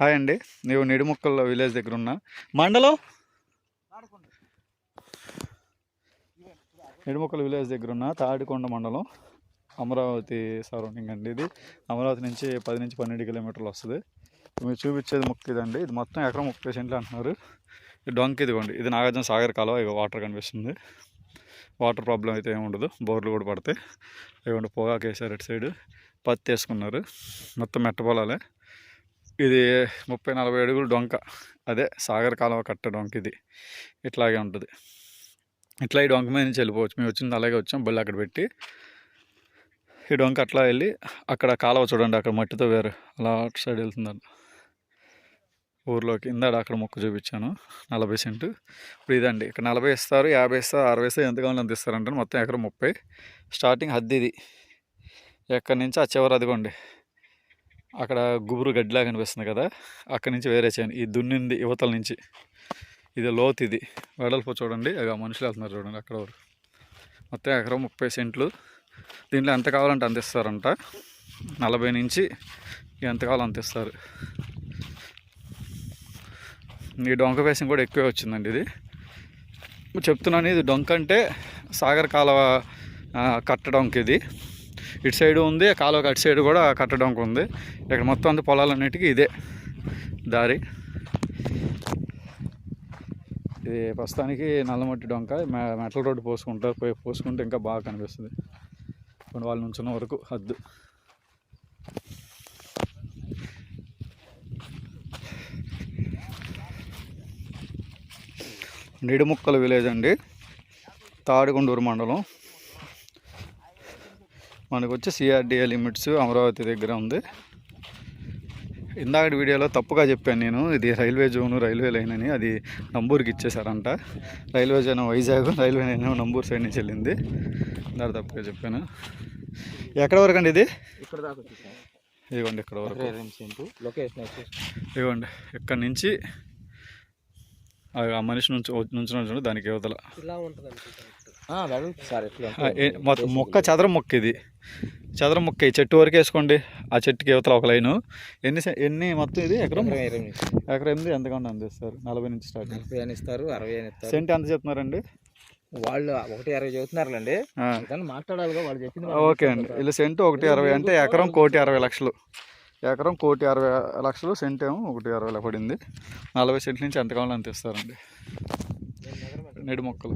Hi అండి. నీవు నిడుముక్కల village దగ్గర ఉన్నా. మండలం? నిడుముక్కల విలేజ్ దగ్గర ఉన్న. తాడికొండ మండలం. అమరావతి సరౌండింగ్ అండి ఇది. అమరావతి నుంచి పది నుంచి పన్నెండు కిలోమీటర్లు వస్తుంది. మీరు చూపించేది ముక్క ఇదండి. ఇది మొత్తం ఎకరం ముప్పై సెంట్లు అంటున్నారు. ఇది డొంక ఇదిగోండి. ఇది నాగార్జున సాగర్ కాలువ. ఇక వాటర్ కనిపిస్తుంది. వాటర్ ప్రాబ్లం అయితే ఏమి ఉండదు. బోర్లు కూడా పడతాయి. ఇవ్వండి పొగాకు వేసారు అటు సైడ్. పత్తి వేసుకున్నారు. మొత్తం మెట్ట పొలాలే. ఇది ముప్పై నలభై అడుగులు డొంక. అదే సాగర్ కాలువ కట్ట డొంక ఇది. ఇట్లాగే ఉంటుంది. ఇట్లా ఈ డొంక మీద నుంచి వెళ్ళిపోవచ్చు. మేము వచ్చింది అలాగే వచ్చాం. బళ్ళు అక్కడ పెట్టి ఈ డొంక అట్లా వెళ్ళి అక్కడ కాలువ చూడండి. అక్కడ మట్టితో వేరు. అలా అటు సైడ్ వెళ్తుందండి ఊర్లోకి ఇందాడ అక్కడ మొక్క చూపించాను. నలభై సెంటు. ఇప్పుడు ఇదండి. ఇక్కడ నలభై ఇస్తారు యాభై ఇస్తారు అరవై ఇస్తారు ఎంత కావాలని అంత ఇస్తారంటే మొత్తం ఎకరం ముప్పై. స్టార్టింగ్ హద్ది ఇది. ఎక్కడి నుంచి ఆ చివరి అదిగోండి. అక్కడ గుబురు గడ్డిలా కనిపిస్తుంది కదా అక్కడి నుంచి వేరే చేయను ఈ దున్నింది యువతల నుంచి. ఇది లోతు ఇది వెడల్పు చూడండి. అవి మనుషులు వెళ్తున్నారు చూడండి అక్కడ వరకు. మొత్తం ఎకరం ముప్పై సెంట్లు. దీంట్లో ఎంత కావాలంటే అంత ఇస్తారంట. నలభై నుంచి ఎంత కావాలో అంత ఇస్తారు. ఈ డొంక వేసం కూడా ఎక్కువే వచ్చిందండి ఇది. చెప్తున్నాను ఇది డొంక అంటే సాగర్ కాలువ కట్ట డొంక ఇది. ఇటు సైడ్ ఉంది కాలువకి అటు సైడ్ కూడా కట్టడానికి ఉంది. ఇక్కడ మొత్తం అంతా పొలాలన్నిటికీ ఇదే దారి. ఇది ప్రస్తుతానికి నల్లమట్టి డొంక మెటల్ రోడ్డు పోసుకుంటారు పోయి పోసుకుంటే ఇంకా బాగా కనిపిస్తుంది. కొన్ని వాళ్ళు నుంచున్న వరకు హద్దు. నిడుముక్కల విలేజ్ అండి. తాడికొండూరు మండలం. మనకు వచ్చి సిఆర్డిఏ లిమిట్స్ అమరావతి దగ్గర ఉంది. ఇందాక వీడియోలో తప్పుగా చెప్పాను నేను ఇది రైల్వే జోన్ రైల్వే లైన్ అని అది నంబూర్కి ఇచ్చేసారంట railway zone Vizag railway line Namburu side నుంచి వెళ్ళింది. ఇందాక తప్పుగా చెప్పాను. ఎక్కడ వరకు అండి ఇది? ఇక్కడ దాకా ఇదిగోండి ఇక్కడ వరకు. ఇదిగోండి ఇక్కడ నుంచి ఆ ఆ మనిషి నుంచి నుంచి నుంచి దానికి యువతల ఇలా ఉంటుంది వెడల్పు సార్ ఎట్లా ఆ, ఏ- మొత్తం మొక్క చదరం మొక్క ఇది. చదరం మొక్క ఈ చెట్టు వరకు వేసుకోండి. ఆ చెట్టుకి యువతల ఒక లైను. ఎన్ని ఎన్ని మొత్తం ఇది? ఎకరం? ఎకరం ఎనిమిది ఎంతకన్నా అందిస్తారు నలభై నుంచి స్టార్ట్. నలభై అని ఇస్తారు అరవై అని ఇస్తారు. సెంట్ ఎంత చెప్తున్నారండి? వాళ్ళు ఒకటి అరవై చెబుతున్నారులేండి. ఆ, ఏదైనా మాట్లాడాలిగా వాళ్ళు చెప్పింది ఓకే అండి. ఇలా సెంటు ఒకటి అరవై అంటే ఎకరం కోటి అరవై లక్షలు. ఎకరం కోటి అరవై లక్షలు సెంట్ ఏమో ఒకటి అరవై పడింది. నలభై సెంట్ల నుంచి ఎంత కావాలో అంత ఇస్తారండి. నేడు మొక్కలు